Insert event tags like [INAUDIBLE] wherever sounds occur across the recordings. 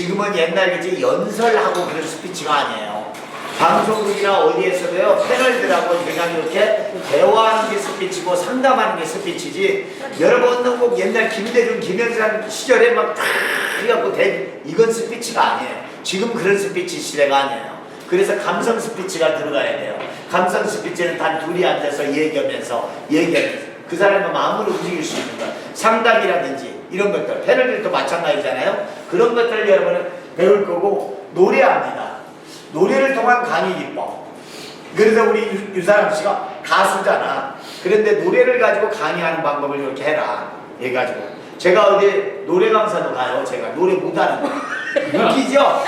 지금은 옛날같이 연설하고 그런 스피치가 아니에요. 방송국이나 어디에서도요 패널들하고 그냥 이렇게 대화하는 게 스피치고 상담하는 게 스피치지. 여러분은 꼭 옛날 김대중 김영삼 시절에 막다 해갖고 된 이건 스피치가 아니에요. 지금 그런 스피치 시대가 아니에요. 그래서 감성 스피치가 들어가야 돼요. 감성 스피치는 단 둘이 앉아서 얘기하면서 얘기하면서 그 사람의 마음을 움직일 수 있는 것 상담이라든지 이런 것들 패널들도 마찬가지잖아요 그런 것들을 여러분은 배울 거고 노래합니다 노래를 통한 강의 기법. 그래서 우리 유, 유사람 씨가 가수잖아. 그런데 노래를 가지고 강의하는 방법을 이렇게 해라. 해가지고. 제가 어디 노래 강사도 가요. 제가 노래 못하는 거. 웃기죠?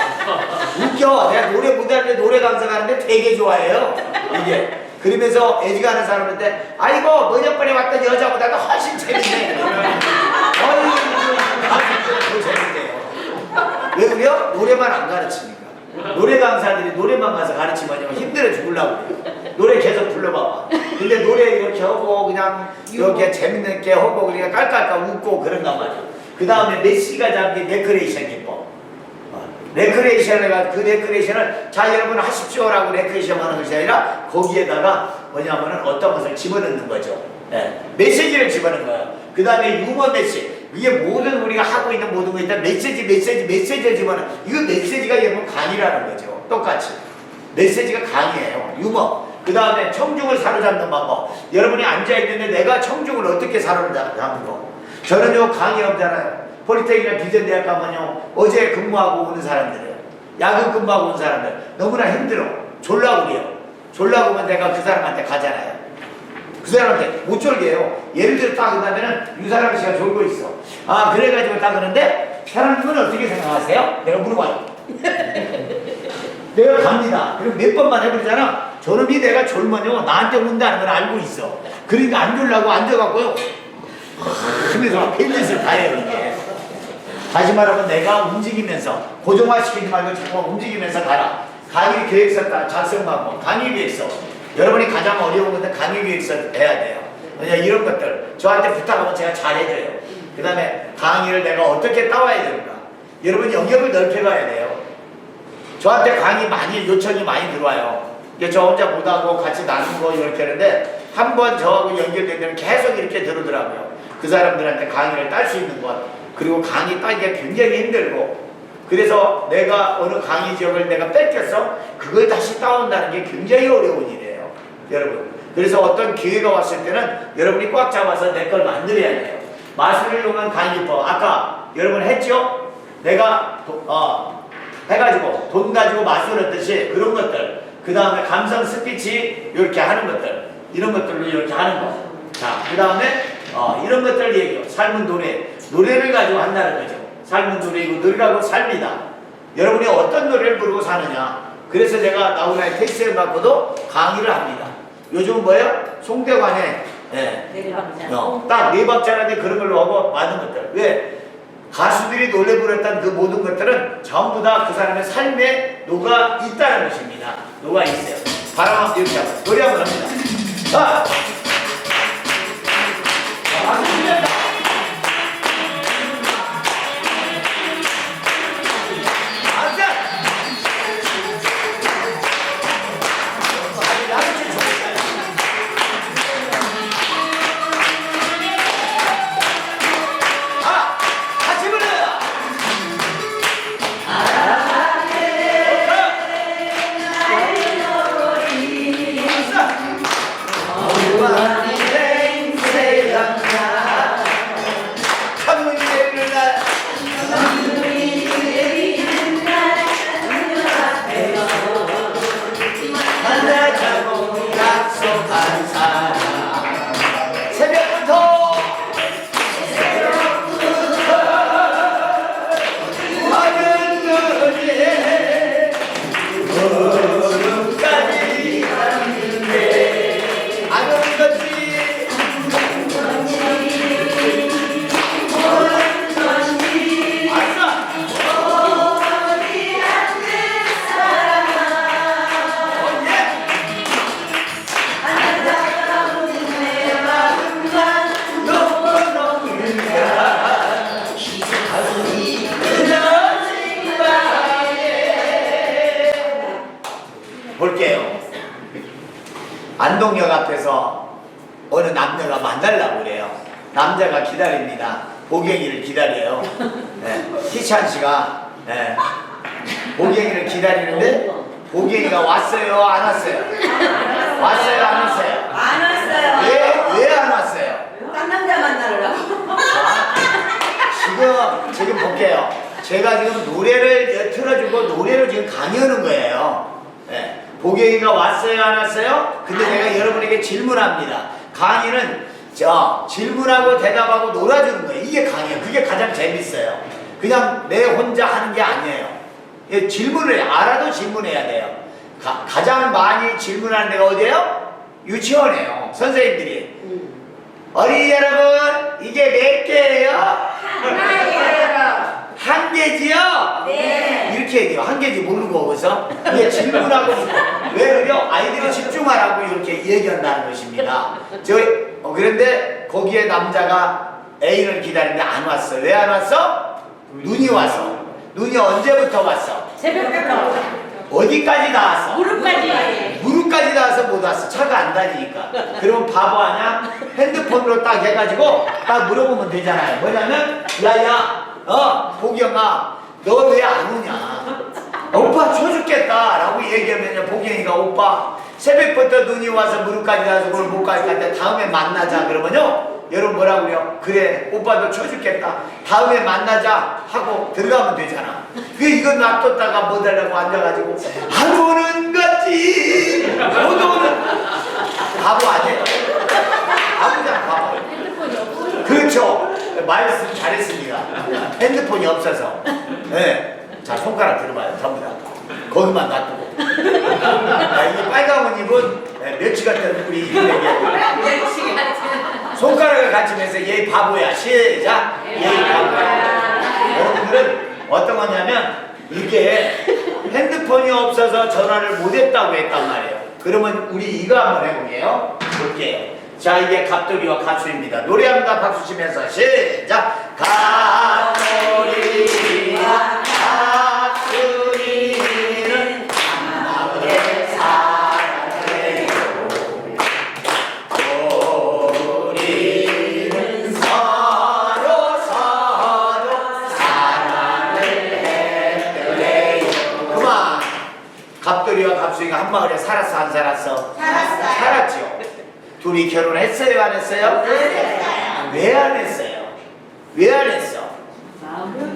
웃겨. 내가 노래 못하는데 노래 강사 가는데 되게 좋아해요. 이게. 그러면서 애지가는 사람한테 아이고 뭐년번에 왔던 여자보다도 훨씬 재밌네. 더 재밌대요. 왜 그래요? 노래만 안 가르치니까. 노래 강사들이 노래만 가서 가르치면 힘들어 죽으려고 그래요. 노래 계속 불러봐봐. 근데 노래 이렇게 하고 그냥 이렇게 재밌게 하고 그냥 깔깔깔 웃고 그런단 말이야. 그 다음에 메시가 잡힌 레크레이션 기법. 어, 레크레이션을 가- 그 레크레이션을 자 여러분 하십시오라고 레크레이션 하는 것이 아니라 거기에다가 뭐냐면은 어떤 것을 집어넣는 거죠. 예, 메시지를 집어넣는 거예요. 그 다음에 유머 메시지. 이게 모든 우리가 하고 있는 모든 거 일단 메시지 메시지 메시지를 집어넣는 이거 메시지가 여러분 강의라는 거죠. 똑같이. 메시지가 강의예요. 유머. 그 다음에 청중을 사로잡는 방법. 여러분이 앉아있는데 내가 청중을 어떻게 사로잡는 거. 저는 요 강의 없잖아요. 폴리테크니까 비전대학 가면요 어제 근무하고 오는 사람들이에요. 야근 근무하고 오는 사람들 너무나 힘들어. 졸라 그래요. 졸라 그러면 내가 그 사람한테 가잖아요. 그 사람한테 못 졸게 해요. 예를 들어 딱 그다음에는 유사람 씨가 졸고 있어. 아 그래가지고 딱 그러는데 사람님은 어떻게 생각하세요? 내가 물어봐요. [LAUGHS] 내가 갑니다. 그럼 몇 번만 해버리잖아. 저놈이 내가 졸면요 나한테 온다는 걸 알고 있어. 그러니까 안 졸라고 앉아갖고요. 그래서 막 펠릿을 다 해요 이게. 다시 말하면 내가 움직이면서 고정화시키지 말고 자꾸 움직이면서 가라. 강의 계획서 다 작성 방법, 강의 계획서. 여러분이 가장 어려운 건데 강의 계획서 해야 돼요. 왜냐 이런 것들 저한테 부탁하면 제가 잘해줘요. 그 다음에 강의를 내가 어떻게 따와야 되는가. 여러분 영역을 넓혀가야 돼요. 저한테 강의 많이 요청이 많이 들어와요. 저 혼자 못하고 같이 거 이렇게 하는데 한 번 저하고 연결되면 계속 이렇게 들어오더라고요. 그 사람들한테 강의를 딸 수 있는 것 그리고 강의 따기가 굉장히 힘들고 그래서 내가 어느 강의 지역을 내가 뺏겼어 그걸 다시 따온다는 게 굉장히 어려운 일이에요. 여러분. 그래서 어떤 기회가 왔을 때는 여러분이 꽉 잡아서 내 걸 만들어야 돼요. 마술을 이용한 강의법. 아까 여러분 했죠? 내가 도- 어, 해가지고 돈 가지고 마술 했듯이 그런 것들. 그 다음에 감성 스피치 이렇게 하는 것들. 이런 것들로 이렇게 하는 거 자 그 다음에 어, 이런 것들 얘기요. 삶은 노래 노래를 가지고 한다는 거죠. 삶은 노래이고 노래라고 삶이다. 여러분이 어떤 노래를 부르고 사느냐. 그래서 제가 나훈아의 텍스트를 갖고도 강의를 합니다 요즘은 뭐예요? 송대관의 예, 어, 딱네 박자라든지 그런 걸로 하고 많은 것들. 왜? 가수들이 노래 부르던 그 모든 것들은 전부 다 그 사람의 삶에 녹아 있다는 것입니다. 녹아 있어요. 바람 이렇게 하고 노래 한번 합니다. 자! 자, 남자가 기다립니다. 보경이를 기다려요. 네. 희찬 씨가 네. 보경이를 기다리는데 보경이가 왔어요, 안 왔어요? 왔어요, 안 왔어요? 안 왔어요. 왜 왜 안 왔어요? 딴 남자 만나려고. 자, 지금 지금 볼게요. 제가 지금 노래를 틀어주고 노래를 지금 강의하는 거예요. 예. 보경이가 왔어요, 안 왔어요? 근데 내가 여러분에게 질문합니다. 강의는 저 질문하고 대답하고 놀아주는 거예요. 이게 강의예요. 그게 가장 재밌어요. 그냥 내 혼자 하는 게 아니에요. 예, 질문을 알아도 질문해야 돼요. 가, 가장 많이 질문하는 데가 어디예요? 유치원이에요. 선생님들이. 어린이 여러분, 이게 몇 개예요? 한 개지요? 네. 이렇게 얘기해요. 한 개지 모르고 어디서? 이게 질문하고 왜 그래요? 아이들이 집중하라고 이렇게 얘기한다는 것입니다. 저 어, 그런데 거기에 남자가 애인을 기다리는데 안 왔어. 왜 안 왔어? 눈이 왔어. 눈이 언제부터 왔어? 새벽부터 어디까지 나왔어? 무릎까지 무릎까지 나와서 못 왔어. 차가 안 다니니까. 그러면 바보 아냐? 핸드폰으로 딱 해가지고 딱 물어보면 되잖아요. 뭐냐면, 야 야, 어, 보경아, 너 왜 안 오냐? 오빠 쳐 죽겠다. 라고 얘기하면 보경이가 오빠, 새벽부터 눈이 와서 무릎까지 나와서 그걸 못 가니까 다음에 만나자. 그러면요. 여러분 뭐라고 그래요? 그래 오빠도 쳐 죽겠다 다음에 만나자 하고 들어가면 되잖아 그 이거 놔뒀다가 못 하려고 앉아가지고 안 오는 거지 못 오는 바보 아니에요? 바보잖아 바보. 그렇죠 말씀 잘했습니다 핸드폰이 없어서 네. 자 손가락 들어봐요 전부 다 거기만 놔두고 아, 이 빨간 옷 입은 네, 멸치 같은 우리 이분에게 손가락을 같이면서 얘 바보야. 시작. 얘 바보야. 여러분들은 어떤 거냐면 이게 핸드폰이 없어서 전화를 못했다고 했단 말이에요. 그러면 우리 이거 한번 해볼게요. 볼게요. 자 이게 갑돌이와 가수입니다. 노래합니다 박수 치면서 시작. 갑돌이 한 마을에 살았어 안 살았어? 살았어요. 살았죠 둘이 결혼했어요 안 했어요? 왜안 했어요? 왜 안 했어?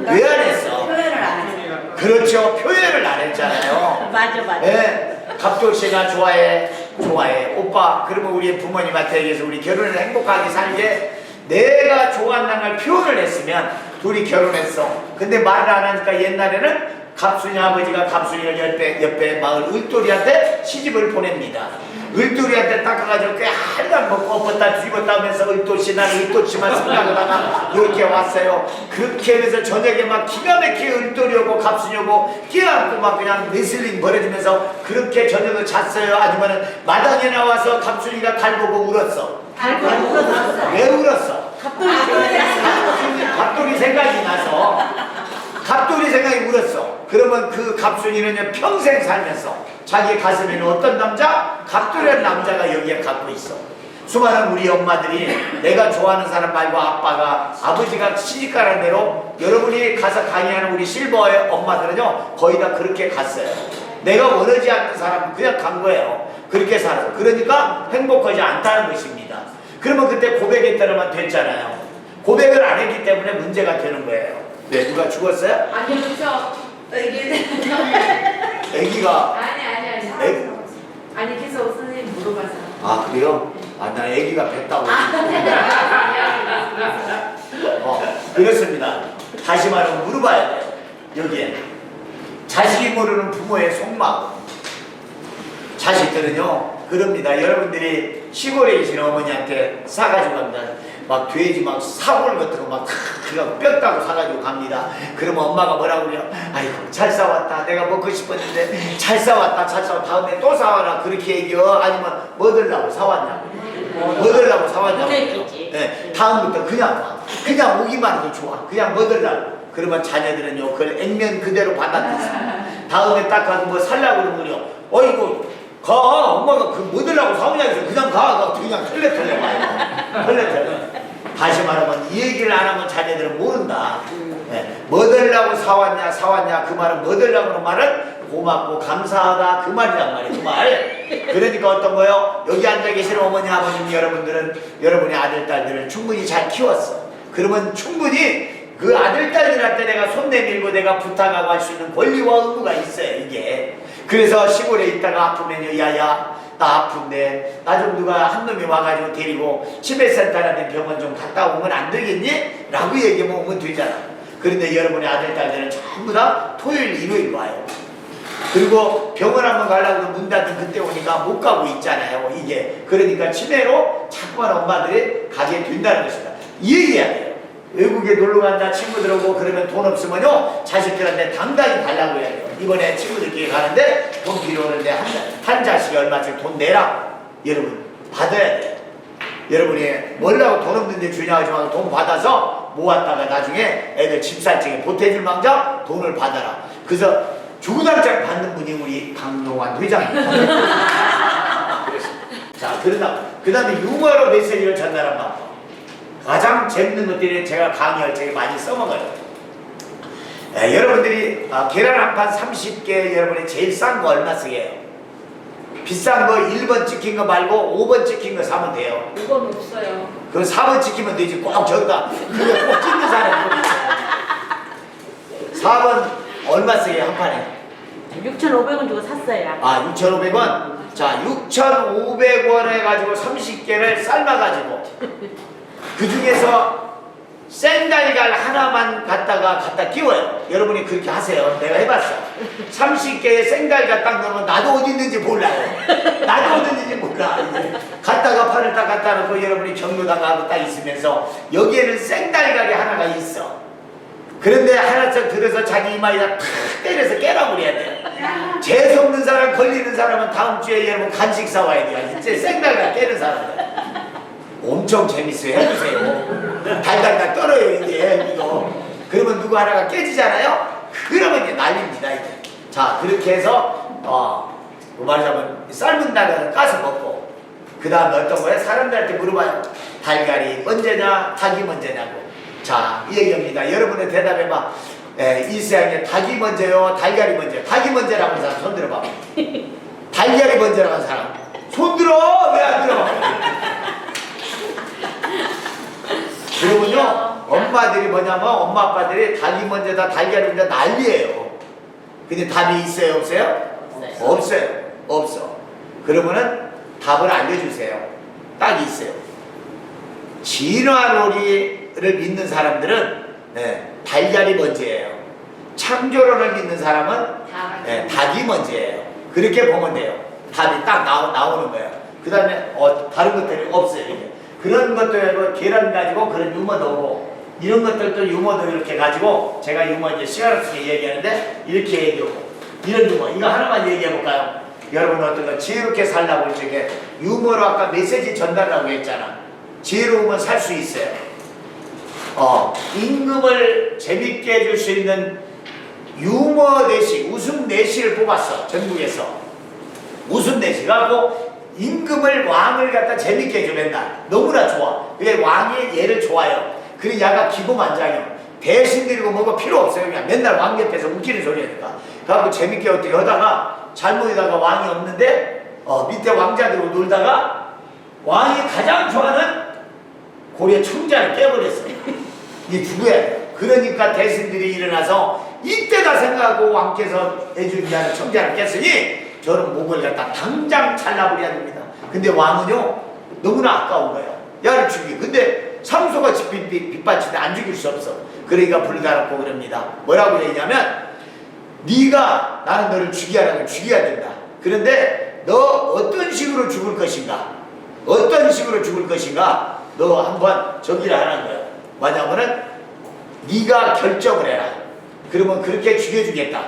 왜 안 했어? 표현을 안 해요. 그렇죠 표현을 안 했잖아요 [LAUGHS] 맞아 맞아. 예, 갑돌 씨가 좋아해, 좋아해. 오빠, 그러면 우리 부모님한테 얘기해서 우리 결혼을 행복하게 살게 내가 좋아한다는 걸 표현을 했으면 둘이 결혼했어. 근데 말을 안 하니까 옛날에는 갑순이 아버지가 갑순이를 옆에, 옆에 마을 을돌이한테 시집을 보냅니다. 을돌이한테 닦아가지고 꽤 한달 먹고 엎었다 뒤집었다 하면서 을돌씨 나는 을돌씨만 생각하다가 이렇게 왔어요. 그렇게 해서 저녁에 막 기가 막히게 을돌이 오고 갑순이 오고 끼어안고 막 그냥 레슬링 벌어지면서 그렇게 저녁을 잤어요. 아니면은 마당에 나와서 갑순이가 달 보고 울었어. 알고 울었어. 왜 울었어? 갑돌이 생각이 나서 갑돌이 생각이 울었어. 그러면 그 갑순이는 평생 살면서 자기 가슴에는 어떤 남자? 갑돌이라는 남자가 여기에 갖고 있어. 수많은 우리 엄마들이 내가 좋아하는 사람 말고 아빠가 아버지가 시집가는 대로 여러분이 가서 강의하는 우리 실버의 엄마들은요 거의 다 그렇게 갔어요. 내가 원하지 않는 사람은 그냥 간 거예요. 그렇게 살아서. 그러니까 행복하지 않다는 것입니다. 그러면 그때 고백했다면 됐잖아요. 고백을 안 했기 때문에 문제가 되는 거예요. 네, 누가 죽었어요? 아니 그 쵸 이게 애기가 아니 아니 아니 애? 아니 계속 선생님 물어봐서. 아 그래요? 아나 애기가 뱉다고. [LAUGHS] 어 그렇습니다. 다시 말하면 물어봐야 돼요 여기에. 자식이 모르는 부모의 속마음. 자식들은요 그럽니다. 여러분들이 시골에 계신 어머니한테 사가지고 갑니다 막 돼지 막 사골 같은 거 막 그냥 뼈 따고 사가지고 갑니다. 그러면 엄마가 뭐라고 그래요? 아이고 잘 싸웠다. 내가 먹고 싶었는데 잘 싸웠다. 잘 싸웠다 다음에 또 사와라. 그렇게 얘기해 아니면 뭐 들라고 사왔냐고. 뭐 들라고 사왔냐고. 보내주지. 네, 다음부터 그냥 와 그냥 오기만 해도 좋아. 그냥 뭐 들라고. 그러면 자녀들은요 그걸 액면 그대로 받아들여 다음에 딱 가서 뭐 살라고 그러면요. 어이구 가. 엄마가 그 뭐 들라고 사오냐 해서 그냥 가. 가. 그냥 털레털레 가요 털레털레 다시 말하면 이 얘기를 안 하면 자녀들은 모른다. 네. 뭐들라고 사왔냐 사왔냐 그 말은 뭐들라고 하는 말은 고맙고 감사하다 그 말이란 말이에요 그 말. 그러니까 어떤 거요? 여기 앉아 계시는 어머니 아버님 여러분들은 여러분의 아들 딸들을 충분히 잘 키웠어. 그러면 충분히 그 아들 딸들한테 내가 손 내밀고 내가 부탁하고 할 수 있는 권리와 의무가 있어요 이게. 그래서 시골에 있다가 아프면 야야 나 아픈데 나 좀 누가 한 놈이 와가지고 데리고 치매센터라는 병원 좀 갔다 오면 안 되겠니? 라고 얘기하면 오면 되잖아. 그런데 여러분의 아들 딸들은 전부 다 토요일 일요일 와요. 그리고 병원 한번 가려고 문 닫은 그때 오니까 못 가고 있잖아요 이게. 그러니까 치매로 자꾸만 엄마들이 가게 된다는 것이다. 이 얘기해야 돼요 외국에 놀러 간다 친구들 오고 그러면 돈 없으면요 자식들한테 당당히 달라고 해야 돼요. 이번에 친구들끼리 가는데 돈 필요하는데 한, 한 자식이 얼마씩 돈 내라. 여러분 받아야 돼요 여러분이 뭘라고 돈 없는데 주냐 하지 말고 돈 받아서 모았다가 나중에 애들 집살 적에 보태줄 망정 돈을 받아라. 그래서 주구장창 받는 분이 우리 강동환 회장입니다. [LAUGHS] 자 그러다 그 다음에 유머로 메시지를 전달한 방법 가장 재밌는 것들이 제가 강의할 적에 많이 써먹어요. 에, 여러분들이 아, 계란 한 판 30개 여러분이 제일 싼 거 얼마 쓰게요? 비싼 거 1번 찍힌 거 말고 5번 찍힌 거 사면 돼요. 그건 없어요. 그럼 4번 찍히면 되지. 꼭 저기다 그거 꼭 찍는 사람이 있어요. 4번 얼마 쓰게요 한 판에? 6,500원 주고 샀어요. 아 6,500원? 자 6,500원 해가지고 30개를 삶아가지고 그 중에서 생달걀 하나만 갖다가 갖다 끼워요. 여러분이 그렇게 하세요. 내가 해봤어. 30개의 생달걀 딱 넣으면 나도 어디 있는지 몰라요. 나도 어디 있는지 몰라. 갖다가 판을 딱 갖다 놓고 여러분이 경로당하고 딱 있으면서 여기에는 생달걀이 하나가 있어. 그런데 하나씩 들어서 자기 이마에다 탁 때려서 깨라고 그래야 돼. 재수 없는 사람 걸리는 사람은 다음 주에 여러분 간식 사와야 돼요. 이제 생달걀 깨는 사람들. 엄청 재밌어요. 해보세요. 달달달 떨어요, 이게. 이거. 그러면 누구 하나가 깨지잖아요? 그러면 이제 난립니다, 이제. 자, 그렇게 해서, 어, 그 말하자면, 삶은 달걀을 까서 먹고, 그 다음에 어떤 거예요? 사람들한테 물어봐요. 달걀이 언제냐, 닭이 먼저냐고. 자, 이 얘기입니다. 여러분의 대답해봐. 에, 이 세상에 닭이 먼저요, 달걀이 먼저요. 닭이 먼저라고 하는 사람 손 들어봐. 달걀이 먼저라고 하는 사람. 손 들어! 왜 안 들어? 그러면요 엄마들이 뭐냐면 엄마 아빠들이 닭이 먼저 다 달걀이 먼저 난리예요 근데 답이 있어요 없어요? 없어요. 없어요 없어 그러면은 답을 알려주세요 딱 있어요 진화론리를 믿는 사람들은 네, 달걀이 먼저예요 창조론을 믿는 사람은 다. 네, 닭이 먼저예요. 그렇게 보면 돼요. 답이 딱 나오, 나오는 거예요. 그 다음에 어, 다른 것들이 없어요. 이게. 그런 것도 계란 가지고 그런 유머도 오고 이런 것들도 유머도 이렇게 가지고 제가 유머 이제 시간 없이 얘기하는데 이렇게 얘기하고 이런 유머 이거 하나만 얘기해 볼까요? 여러분 어떤 거 지혜롭게 살라고 할 적에 유머로 아까 메시지 전달하고 했잖아. 지혜로우면 살 수 있어요. 어, 임금을 재밌게 해줄 수 있는 유머 내시, 웃음 내시를 뽑았어, 전국에서. 웃음 내시. 갖고 임금을, 왕을 갖다 재밌게 해줘, 맨날. 너무나 좋아. 그게 왕이 얘를 좋아요. 그래, 야가 기고만장이요. 대신 드리고 뭐가 필요 없어요. 그냥 맨날 왕 옆에서 웃기는 소리 하니까. 그래갖고 재밌게 어떻게 하다가 잘못하다가 왕이 없는데, 어, 밑에 왕자들하고 놀다가 왕이 가장 좋아하는 고려 청자를 깨버렸어. [LAUGHS] 이게 돼. 그러니까 대신들이 일어나서 이때다 생각하고 왕께서 해준 자는 청자를 깼으니 저는 목을 갖다 당장 잘라버려야 됩니다. 근데 왕은요 너무나 아까운 거예요. 야를 죽이. 근데 빛, 빛받치는데 안 죽일 수 없어. 그러니까 불가놓고 그럽니다. 뭐라고 얘기하면 네가 나는 너를 죽이라면 죽여야 된다. 그런데 너 어떤 식으로 죽을 것인가? 어떤 식으로 죽을 것인가? 너 한번 저기를 하는 거예요. 뭐냐면은 네가 결정을 해라. 그러면 그렇게 죽여주겠다.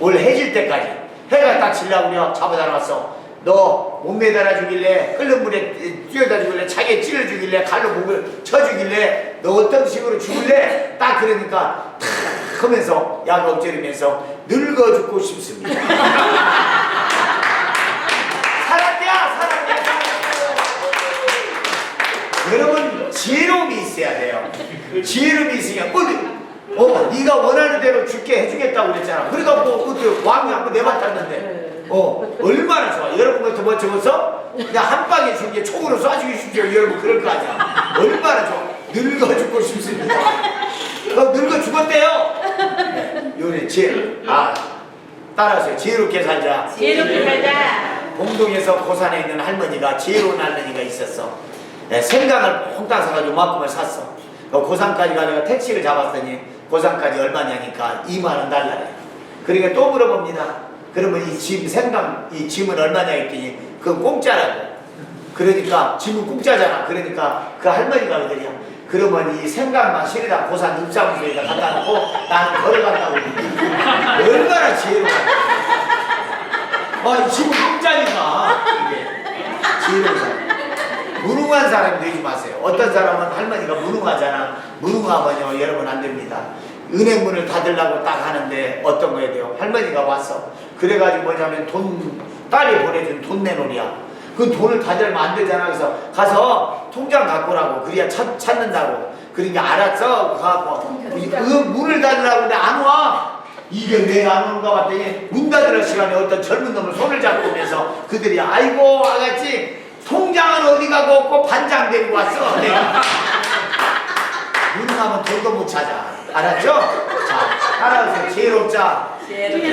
올 해질 때까지 해가 딱 질라고 그래 잡아다놨어. 너 몸매 달아 주길래 끓는 물에 뛰어다 주길래 차게 찔러 주길래 칼로 목을 쳐 주길래 너 어떤 식으로 죽을래? 딱 그러니까 탁 하면서 약을 엎드리면서 늙어 죽고 싶습니다. [LAUGHS] 사람이야 사람이야 여러분 지혜로움이 있어야 돼요. 지혜로움이 있으면 어디 어 네가 원하는 대로 줄게 해주겠다고 그랬잖아. 그래갖고 그때 왕이 한번 내봤다는데 어 얼마나 좋아. 여러분 같은 뭐 적어서 그냥 한 방에 준 게 총으로 쏴주기 쉽죠. 여러분 그럴 거 아니야. 얼마나 좋아. 늙어 죽고 싶습니다. 어, 늙어 죽었대요. 네, 요리 지혜. 아 따라하세요. 지혜롭게 살자. 지혜롭게 살자. 공동에서 고산에 있는 할머니가 지혜로운 할머니가 있었어. 네, 생강을 퐁당 사가지고 만큼을 샀어. 그 고산까지 가다가 택시를 잡았더니 고산까지 얼마냐니까 2만 원 달라래. 그러니까 또 물어봅니다. 그러면 이 짐 생강 이 짐은 얼마냐 했더니 그건 공짜라고. 그러니까 짐은 공짜잖아. 그러니까 그 할머니가 그러냐. 그러면 이 생강만 실에다 고산 읍사무소에다 갖다 놓고 나는 걸어간다고. 얼마나 지혜로워. 아, 지금 공짜니까. 사람. 무능한 사람이 되지 마세요. 어떤 사람은 할머니가 무능하잖아. 무능하면요, 여러분 안 됩니다. 은행문을 닫으려고 딱 하는데 어떤 거에 돼요? 할머니가 왔어. 그래가지고 뭐냐면 돈, 딸이 보내준 돈 내놓으랴. 그 돈을 닫으면 안 되잖아. 그래서 가서 통장 갖고 오라고. 그래야 찾, 찾는다고. 그러니까 알았어. 가고 그 문을 닫으라고 근데 안 와. 이게 왜 안 오는가 봤더니 문 닫으러 시간에 어떤 젊은 놈을 손을 잡고 오면서 그들이 아이고 아가씨 통장은 어디 가고 없고 반장 데리고 왔어. 내가 무능하면 돈도 못 찾아. 알았죠? 자 따라오세요. 지혜롭자.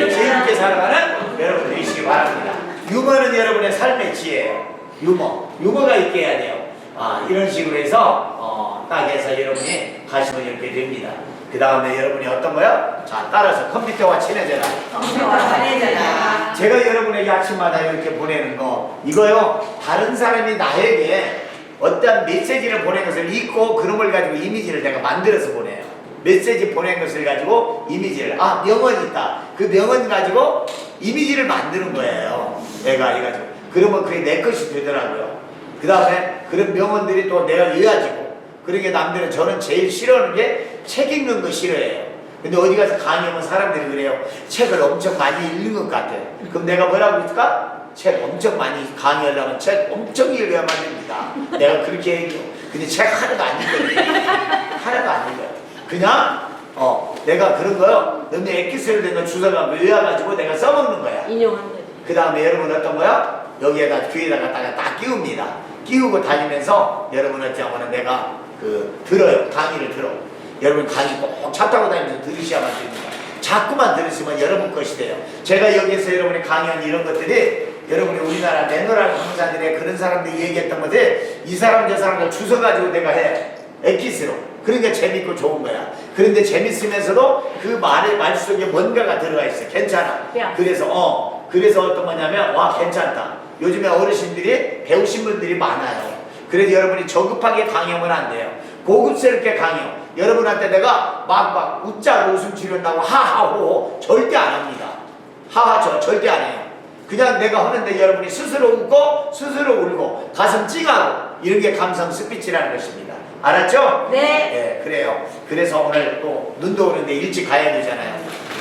지혜롭게 살아가는 여러분 되시기 바랍니다. 유머는 여러분의 삶의 지혜예요 유머. 유머가 있게 해야 돼요. 아 이런 식으로 해서 어, 딱 해서 여러분이 가시면 이렇게 됩니다. 그 다음에 여러분이 어떤 거요? 자 따라서 컴퓨터와 친해져라. 컴퓨터가 잘해져라. 제가 여러분에게 아침마다 이렇게 보내는 거 이거요 다른 사람이 나에게 어떤 메시지를 보낸 것을 읽고 그런 걸 가지고 이미지를 내가 만들어서 보내요. 메시지 보낸 것을 가지고 이미지를 아 명언 있다. 그 명언 가지고 이미지를 만드는 거예요. 내가 이가지고. 그러면 그게 내 것이 되더라고요. 그 다음에 그런 명언들이 또 내가 이어지고 그러게 남들은 저는 제일 싫어하는 게 책 읽는 거 싫어해요 근데 어디 가서 강의하면 사람들이 그래요. 책을 엄청 많이 읽는 것 같아. 그럼 내가 뭐라고 했을까? 책 엄청 많이 강의하려면 책 엄청 읽어야만 됩니다. 내가 그렇게 얘기해요. 근데 책 하나도 안 읽거든요. 하나도 안 읽어요. 그냥 어 내가 그런 거요. 너네 엑기스를 된거 주워가 외워가지고 내가 써먹는 거야. 인용한 거지. 그 다음에 여러분 어떤 거요? 여기에다 귀에다가 딱, 딱 끼웁니다. 끼우고 다니면서 여러분 어쩌면 내가 그 들어요. 강의를 들어. 여러분 강의 꼭차 타고 다니면서 들으셔야만 됩니다. 자꾸만 들으시면 여러분 것이 돼요. 제가 여기에서 여러분이 강의한 이런 것들이 여러분이 우리나라 내노라는 강사들의 그런 사람들이 얘기했던 것들 이 사람 저 사람들 주워가지고 내가 해. 엑기스로. 그러니까 재밌고 좋은 거야. 그런데 재밌으면서도 그 말의 말 속에 뭔가가 들어가 있어. 괜찮아. 야. 그래서 어 그래서 어떤 거냐면 와 괜찮다. 요즘에 어르신들이 배우신 분들이 많아요. 그래서 여러분이 저급하게 강요하면 안 돼요. 고급스럽게 강요. 여러분한테 내가 막 막 웃자 웃음 지른다고 하하호 절대 안 합니다. 하하 저 절대 안 해요. 그냥 내가 하는데 여러분이 스스로 웃고 스스로 울고 가슴 찡하고 이런 게 감성 스피치라는 것입니다. 알았죠? 네. 네, 그래요. 그래서 오늘 또 눈도 오는데 일찍 가야 되잖아요.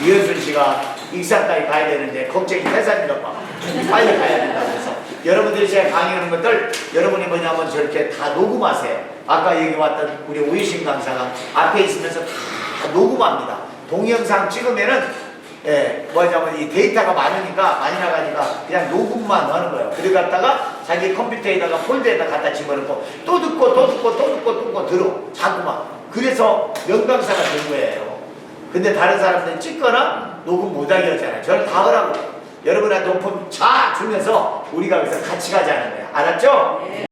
이현순 씨가 익산까지 가야 되는데 걱정이 회사입니다. 빨리 가야 된다고 여러분들이 제가 강의하는 것들 여러분이 뭐냐면 저렇게 다 녹음하세요. 아까 여기 왔던 우리 우유신 강사가 앞에 있으면서 다 녹음합니다. 동영상 찍으면은 예, 뭐냐면 이 데이터가 많으니까 많이 나가니까 그냥 녹음만 하는 거예요. 그래 갖다가 자기 컴퓨터에다가 폴더에다 갖다 집어넣고 또 듣고 또 듣고 또 듣고 또 듣고 들어 자꾸만. 그래서 명강사가 된 거예요. 근데 다른 사람들은 찍거나 녹음 못하게 하잖아요. 저는 다 하라고. 여러분한테 오픈 자 주면서 우리가 여기서 같이 가자는 거예요. 알았죠?